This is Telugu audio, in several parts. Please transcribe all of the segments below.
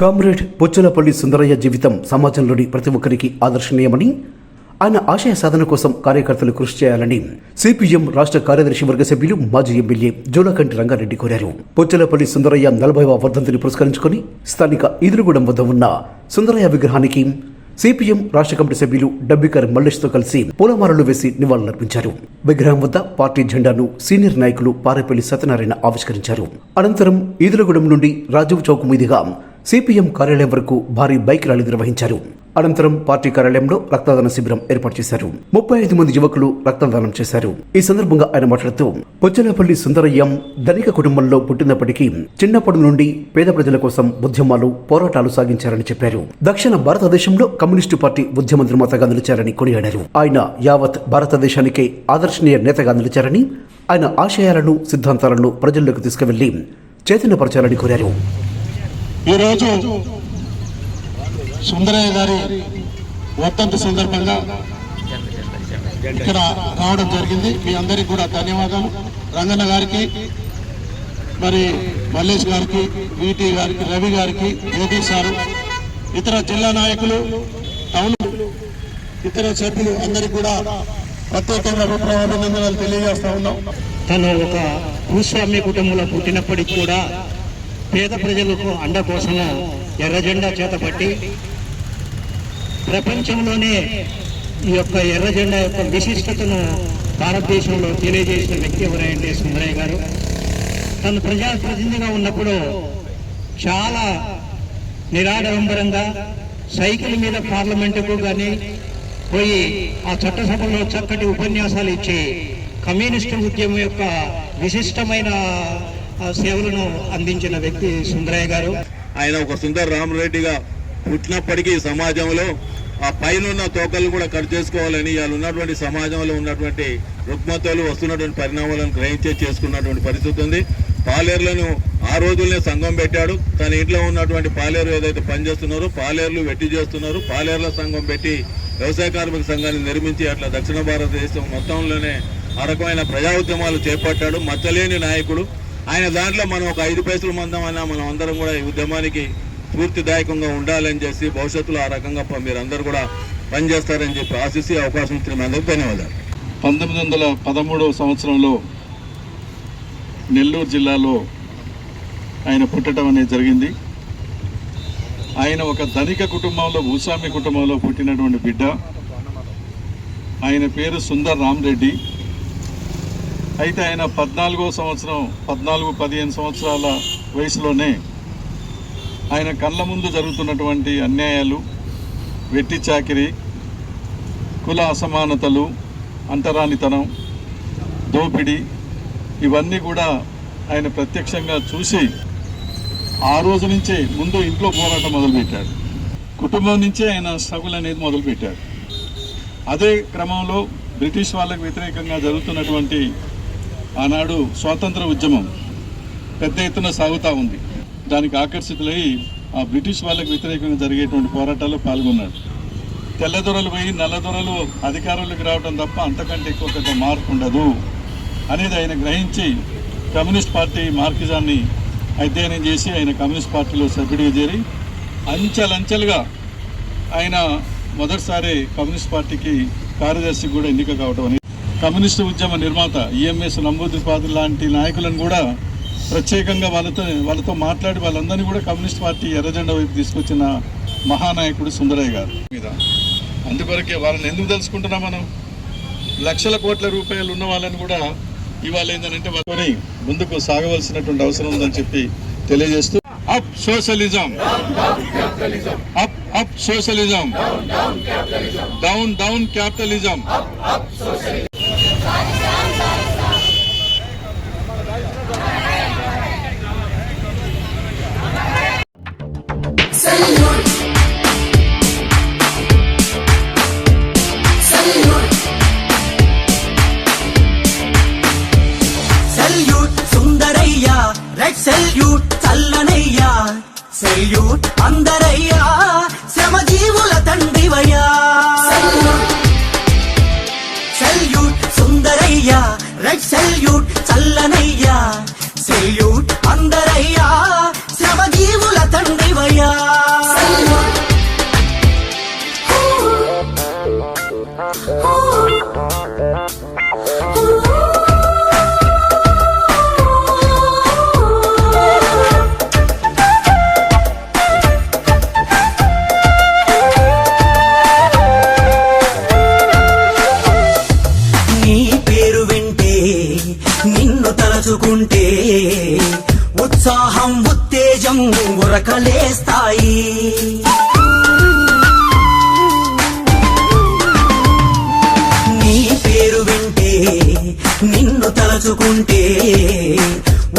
కామ్రేడ్ బొచ్చలపల్లి సుందరయ్య జీవితం సమాజంలోని ప్రతి ఒక్కరికి ఆదర్శనీయమని ఆయన ఆశయ సాధన కోసం కార్యకర్తలు కృషి చేయాలని సిపిఎం రాష్ట్ర కార్యదర్శి వర్గ సభ్యులు మాజీ ఎమ్మెల్యే జోలకంటి రంగారెడ్డి కోరారు. పొచ్చలపల్లి సుందరయ్య నలభైవ వర్ధంతిని పురస్కరించుకొని స్థానిక ఈదురుగూడెం వద్ద ఉన్న సుందరయ్య విగ్రహానికి సిపిఎం రాష్ట్ర కమిటీ సభ్యులు డబ్బికర్ మల్లేష్తో కలిసి పూలమాలలు వేసి నివాళులర్పించారు. విగ్రహం వద్ద పార్టీ జెండాను సీనియర్ నాయకులు పారేపల్లి సత్యనారాయణ ఆవిష్కరించారు. అనంతరం ఈదులగూడెం నుండి రాజీవ్ చౌక్ మీదుగా సిపిఎం కార్యాలయం వరకు భారీ బైక్ ర్యాలీ నిర్వహించారు. అనంతరం పార్టీ కార్యాలయంలో రక్తదాన శిబిరం ఏర్పాటు చేశారు. ముప్పై ఐదు మంది యువకులు రక్తదానం చేశారు. ఈ సందర్భంగా ఆయన మాట్లాడుతూ పొచ్చలపల్లి సుందరయ్యం ధనిక కుటుంబంలో పుట్టినప్పటికీ చిన్నప్పటి నుండి పేద ప్రజల కోసం ఉద్యమాలు పోరాటాలు సాగించారని చెప్పారు. దక్షిణ భారతదేశంలో కమ్యూనిస్టు పార్టీ ఉద్యమ నిర్మాతగా నిలిచారని కొనియాడారు. ఆయన యావత్ భారతదేశానికే ఆదర్శనీయ నేతగా నిలిచారని ఆయన ఆశయాలను సిద్ధాంతాలను ప్రజల్లోకి తీసుకువెళ్ళి చైతన్యపరచాలని కోరారు. ఈరోజు సుందరయ్య గారి వర్ధంతి సందర్భంగా ఇక్కడ రావడం జరిగింది. మీ అందరికి కూడా ధన్యవాదాలు. రంగన్న గారికి మరి మల్లేష్ గారికి వీటి గారికి రవి గారికి జ్యోతి సారు ఇతర జిల్లా నాయకులు టౌన్ ఇతర సభ్యులు అందరికీ కూడా ప్రత్యేకంగా విప్లవ తెలియజేస్తా ఉన్నాం. తను ఒక భూస్వామ్య కుటుంబంలో పుట్టినప్పటికి కూడా పేద ప్రజలకు అండ కోసము చేతపట్టి ప్రపంచంలోనే ఈ యొక్క ఎర్రజెండా యొక్క విశిష్టతను భారతదేశంలో తెలియజేసిన వ్యక్తి ఎవరంటే సుందరయ్య గారు. తను ప్రజాప్రతినిధిగా ఉన్నప్పుడు చాలా నిరాడంబరంగా సైకిల్ మీద పార్లమెంటుకు కానీ పోయి ఆ చట్టసభలో చక్కటి ఉపన్యాసాలు ఇచ్చి కమ్యూనిస్టు ఉద్యమం యొక్క విశిష్టమైన సేవలను అందించిన వ్యక్తి సుందరయ్య గారు. ఆయన ఒక సుందర రామరెడ్డిగా పుట్టినప్పటికీ సమాజంలో ఆ పైన ఉన్న తోకలు కూడా కట్ చేసుకోవాలని వాళ్ళు ఉన్నటువంటి సమాజంలో ఉన్నటువంటి రుగ్మతలు వస్తున్నటువంటి పరిణామాలను గ్రహించే చేసుకున్నటువంటి పరిస్థితి ఉంది. పాలేర్లను ఆ రోజుల్నే సంఘం పెట్టాడు. తన ఇంట్లో ఉన్నటువంటి పాలేరు ఏదైతే పనిచేస్తున్నారో పాలేర్లు వెట్టి చేస్తున్నారు. పాలేర్ల సంఘం పెట్టి వ్యవసాయ కార్మిక సంఘాన్ని నిర్మించి అట్లా దక్షిణ భారతదేశం మొత్తంలోనే ఆ రకమైన ప్రజా ఉద్యమాలు చేపట్టాడు. మచ్చలేని నాయకుడు. ఆయన దాంట్లో మనం ఒక ఐదు పైసలు మందమైనా మనం అందరం కూడా ఈ ఉద్యమానికి స్ఫూర్తిదాయకంగా ఉండాలని చేసి భవిష్యత్తులో ఆ రకంగా మీరందరూ కూడా పనిచేస్తారని చెప్పి ఆశిసి అవకాశం ఇచ్చిన మీ అందరికీ ధన్యవాదాలు. పంతొమ్మిది వందల పదమూడవ సంవత్సరంలో నెల్లూరు జిల్లాలో ఆయన పుట్టడం అనేది జరిగింది. ఆయన ఒక ధనిక కుటుంబంలో భూస్వామి కుటుంబంలో పుట్టినటువంటి బిడ్డ. ఆయన పేరు సుందర్ రామరెడ్డి అయితే ఆయన పద్నాలుగో సంవత్సరం పద్నాలుగు పదిహేను సంవత్సరాల వయసులోనే ఆయన కళ్ళ ముందు జరుగుతున్నటువంటి అన్యాయాలు వెట్టి చాకిరి కుల అసమానతలు అంటరానితనం దోపిడీ ఇవన్నీ కూడా ఆయన ప్రత్యక్షంగా చూసి ఆ రోజు నుంచే ముందు ఇంట్లో పోరాటం మొదలుపెట్టాడు. కుటుంబం నుంచే ఆయన స్ట్రగుల్ అనేది మొదలుపెట్టాడు. అదే క్రమంలో బ్రిటిష్ వాళ్ళకు వ్యతిరేకంగా జరుగుతున్నటువంటి ఆనాడు స్వాతంత్ర ఉద్యమం పెద్ద ఎత్తున సాగుతూ ఉంది. దానికి ఆకర్షితులై ఆ బ్రిటిష్ వాళ్ళకు వ్యతిరేకంగా జరిగేటువంటి పోరాటాల్లో పాల్గొన్నాడు. తెల్లదొరలు పోయి నల్లదొరలు అధికారంలోకి రావడం తప్ప అంతకంటే ఎక్కువ పెద్ద మార్పు ఉండదు అనేది ఆయన గ్రహించి కమ్యూనిస్ట్ పార్టీ మార్కిజాన్ని అధ్యయనం చేసి ఆయన కమ్యూనిస్ట్ పార్టీలో సభ్యుడిగా చేరి అంచెలంచెలుగా ఆయన మొదటిసారి కమ్యూనిస్ట్ పార్టీకి కార్యదర్శి కూడా ఎన్నిక కావడం అనేది కమ్యూనిస్టు ఉద్యమ నిర్మాత ఈఎంఎస్ నంబూద్రిపాదులు లాంటి నాయకులను కూడా ప్రత్యేకంగా వాళ్ళతో వాళ్ళతో మాట్లాడి వాళ్ళందరినీ కూడా కమ్యూనిస్ట్ పార్టీ ఎర్రజెండా వైపు తీసుకొచ్చిన మహానాయకుడు సుందరయ్య గారు. మీద. అందుకొరకే వాళ్ళని ఎందుకు తెలుసుకుంటున్నాం మనం? లక్షల కోట్ల రూపాయలు ఉన్న వాళ్ళని కూడా ఇవాళ ఏంటంటే వాళ్ళని ముందుకు సాగవలసినటువంటి అవసరం ఉందని చెప్పి తెలియజేస్తూ up socialism up up socialism down down capitalism salute అందరయ్యా శ్రమజీవుల తండ్రివయ్యా. సెల్యూట్ సుందరయ్యా రెడ్ సెల్యూట్ చల్లనయ్యా. సెల్యూట్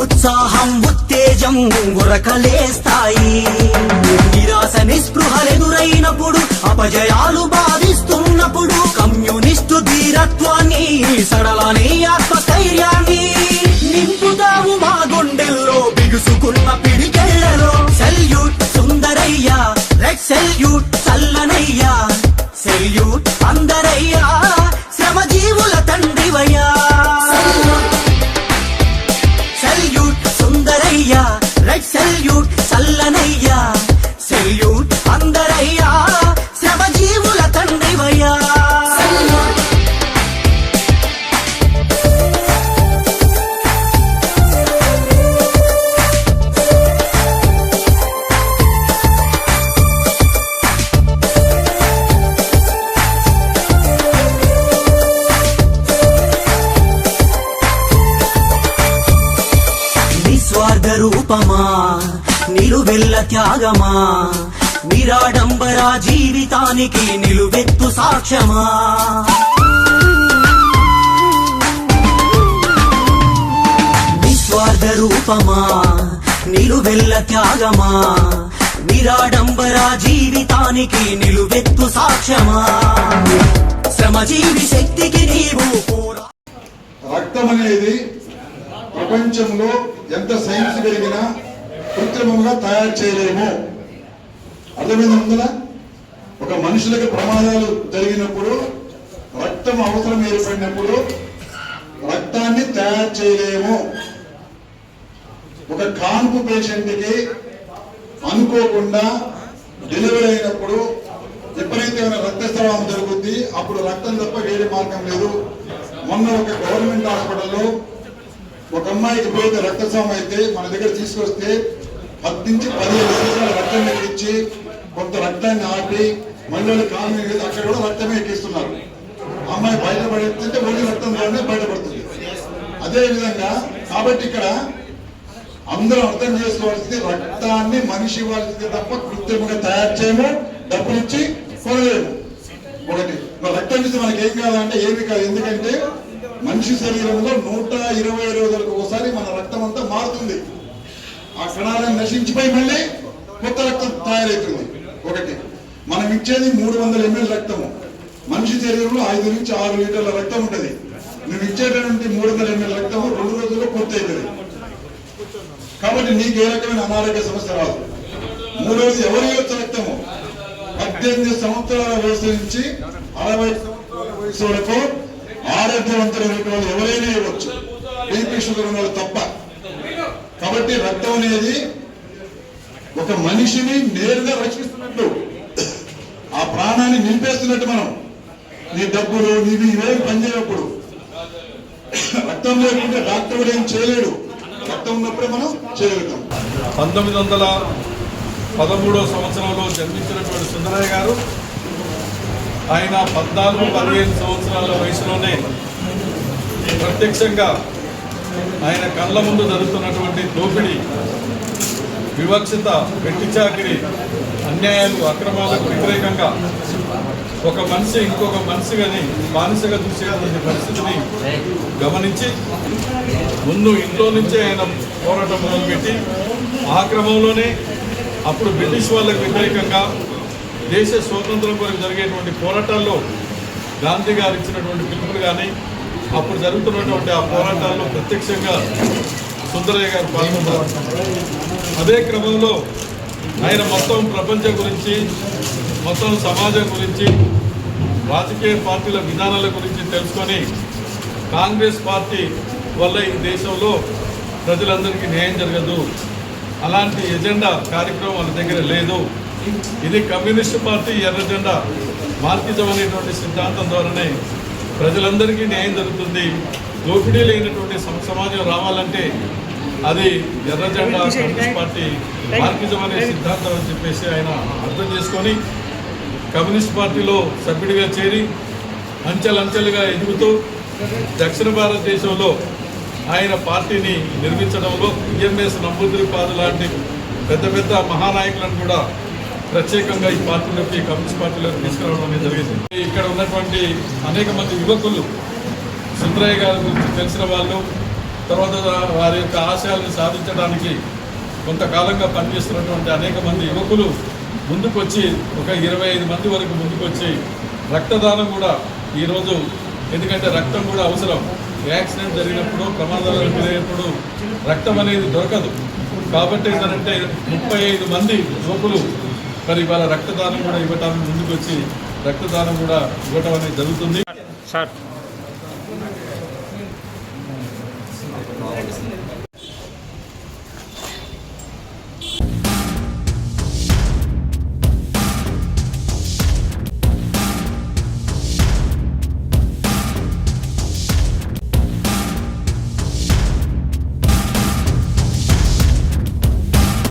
ఉత్సాహం ఉత్తేజం ఉరకలేస్తాయి. నిరాశ నిస్పృహలెదురైనప్పుడు అపజయాలు బాధిస్తున్నప్పుడు కమ్యూనిస్టు ధీరత్వాన్ని సడలని ఆత్మస్థైర్యాన్ని నింపుతాము మా గుండెల్లో బిగుసుకున్న పిడికెళ్ళలో సెల్యూట్ సుందరయ్య రెడ్ సెల్యూట్ రూపమా నిలువెల్ల త్యాగమా? నిరాడంబర జీవితానికి నిలువెత్తు సాక్ష్యమా? నిస్వార్థ రూపమా నిలువెల్ల త్యాగమా? నిరాడంబర జీవితానికి నిలువెత్తు సాక్ష్యమా? శ్రమజీవి శక్తికి నీవు రక్తం అనేది ప్రపంచంలో ఎంత సైన్స్ పెరిగినా కృత్రిమంగా తయారు చేయలేము. అర్థమైంది ముందర? ఒక మనుషులకు ప్రమాదాలు జరిగినప్పుడు రక్తం అవసరం ఏర్పడినప్పుడు రక్తాన్ని తయారు చేయలేము. ఒక కాన్పు పేషెంట్కి అనుకోకుండా డెలివరీ అయినప్పుడు ఎప్పుడైతే ఏమైనా రక్తస్రావం జరుగుద్ది. అప్పుడు రక్తం తప్ప వేరే మార్గం లేదు. మొన్న ఒక గవర్నమెంట్ హాస్పిటల్లో ఒక అమ్మాయికి పోయితే రక్తస్రావం అయితే మన దగ్గర తీసుకొస్తే పది నుంచి పదిహేను నిమిషాలు రక్తం ఎక్కించి కొంత రక్తాన్ని ఆపి మహిళలు కాలనీ అక్కడ కూడా రక్తమే ఎక్కిస్తున్నారు. అమ్మాయి బయటపడుతుంటే మళ్ళీ రక్తం ద్వారానే బయటపడుతుంది. అదేవిధంగా కాబట్టి ఇక్కడ అందరూ అర్థం చేసుకోవాల్సింది రక్తాన్ని మనిషి ఇవ్వాల్సింది తప్ప కృత్రిమంగా తయారు చేయము డబ్బులు ఇచ్చి కొనలేము. ఒకటి. రక్తం ఇస్తే మనకి ఏం కావాలంటే ఏమి కాదు. ఎందుకంటే మనిషి శరీరంలో నూట ఇరవై రోజులకు ఒకసారి మన రక్తం అంతా మారుతుంది. ఆ కణాలను నశించిపోయి మళ్ళీ కొత్త రక్తం తయారవుతుంది. ఒకటి మనం ఇచ్చేది మూడు వందల ఎంఎల్ రక్తము. మనిషి శరీరంలో ఐదు నుంచి ఆరు లీటర్ల రక్తం ఉంటుంది. నువ్వు ఇచ్చేటటువంటి మూడు వందల ఎంఎల్ రక్తము రెండు రోజుల్లో పూర్తి అవుతుంది. కాబట్టి నీకు ఏ రకమైన అనారోగ్య సమస్య రాదు. మూడోది ఎవరి యొక్క రక్తము? పద్దెనిమిది సంవత్సరాల వయసు నుంచి అరవై సంవత్సరాల వయసు వరకు ఆరోగ్యవంతులైన వాళ్ళు ఎవరైనా ఇవ్వచ్చు. బీపీ షుగర్ ఉన్న వాళ్ళు తప్ప. కాబట్టి రక్తం అనేది ఒక మనిషిని నేరుగా రక్షిస్తున్నట్టు ఆ ప్రాణాన్ని నింపేస్తున్నట్టు మనం నీ డబ్బులు నీవి ఇవేం పనిచేయప్పుడు రక్తం లేకుంటే డాక్టర్ కూడా ఏం చేయలేడు. రక్తం ఉన్నప్పుడే మనం చేయగలుగుతాం. పంతొమ్మిది వందల పదమూడో సంవత్సరంలో జన్మించినటువంటి సుందరయ్య గారు ఆయన పద్నాలుగు పదిహేను సంవత్సరాల వయసులోనే ప్రత్యక్షంగా ఆయన కళ్ళ ముందు జరుగుతున్నటువంటి దోపిడీ వివక్షత వెట్టిచాకిరి అన్యాయాలు అక్రమాలకు వ్యతిరేకంగా ఒక మనిషి ఇంకొక మనిషిగాని బానిసగా చూసేటువంటి పరిస్థితిని గమనించి ముందు ఇంట్లో నుంచే ఆయన పోరాటం మొదలుపెట్టి ఆ క్రమంలోనే అప్పుడు బ్రిటిష్ వాళ్ళకు వ్యతిరేకంగా దేశ స్వాతంత్రం కొరకు జరిగేటువంటి పోరాటాల్లో గాంధీ గారు ఇచ్చినటువంటి పిలుపులు కానీ అప్పుడు జరుగుతున్నటువంటి ఆ పోరాటాల్లో ప్రత్యక్షంగా సుందరయ్య గారు పాల్గొన్నారు. అదే క్రమంలో ఆయన మొత్తం ప్రపంచం గురించి మొత్తం సమాజం గురించి రాజకీయ పార్టీల విధానాల గురించి తెలుసుకొని కాంగ్రెస్ పార్టీ వల్ల ఈ దేశంలో ప్రజలందరికీ న్యాయం జరగదు. అలాంటి ఎజెండా కార్యక్రమం వాళ్ళ దగ్గర లేదు. ఇది కమ్యూనిస్ట్ పార్టీ ఎర్ర జెండా మార్కిజం అనేటువంటి సిద్ధాంతం ద్వారానే ప్రజలందరికీ న్యాయం జరుగుతుంది. దోపిడీ లేనటువంటి సమ- సమాజం రావాలంటే అది ఎర్ర జెండా కమ్యూనిస్ట్ పార్టీ మార్కిజం అనే సిద్ధాంతం అని చెప్పేసి ఆయన అర్థం చేసుకొని కమ్యూనిస్ట్ పార్టీలో సభ్యుడిగా చేరి అంచెలంచెలుగా ఎదుగుతూ దక్షిణ భారతదేశంలో ఆయన పార్టీని నిర్మించడంలో ఈఎంఎస్ నంబూదిరిపాదు లాంటి పెద్ద పెద్ద మహానాయకులను కూడా ప్రత్యేకంగా ఈ పార్టీలోకి కమ్యూనిస్ట్ పార్టీలోకి తీసుకురావడం అనేది జరిగింది. ఇక్కడ ఉన్నటువంటి అనేక మంది యువకులు సుందరయ్య గారి గురించి తెలిసిన వాళ్ళు తర్వాత వారి యొక్క ఆశయాలను సాధించడానికి కొంతకాలంగా పనిచేస్తున్నటువంటి అనేక మంది యువకులు ముందుకొచ్చి ఒక ఇరవై ఐదు మంది వరకు ముందుకొచ్చి రక్తదానం కూడా ఈరోజు ఎందుకంటే రక్తం కూడా అవసరం. యాక్సిడెంట్ జరిగినప్పుడు ప్రమాదాలు జరిగినప్పుడు రక్తం అనేది దొరకదు. కాబట్టి ఏంటంటే ముప్పై ఐదు మంది యువకులు మరి ఇవాళ రక్తదానం కూడా ఇవ్వటానికి ముందుకొచ్చి రక్తదానం కూడా ఇవ్వటం అనేది జరుగుతుంది. సార్.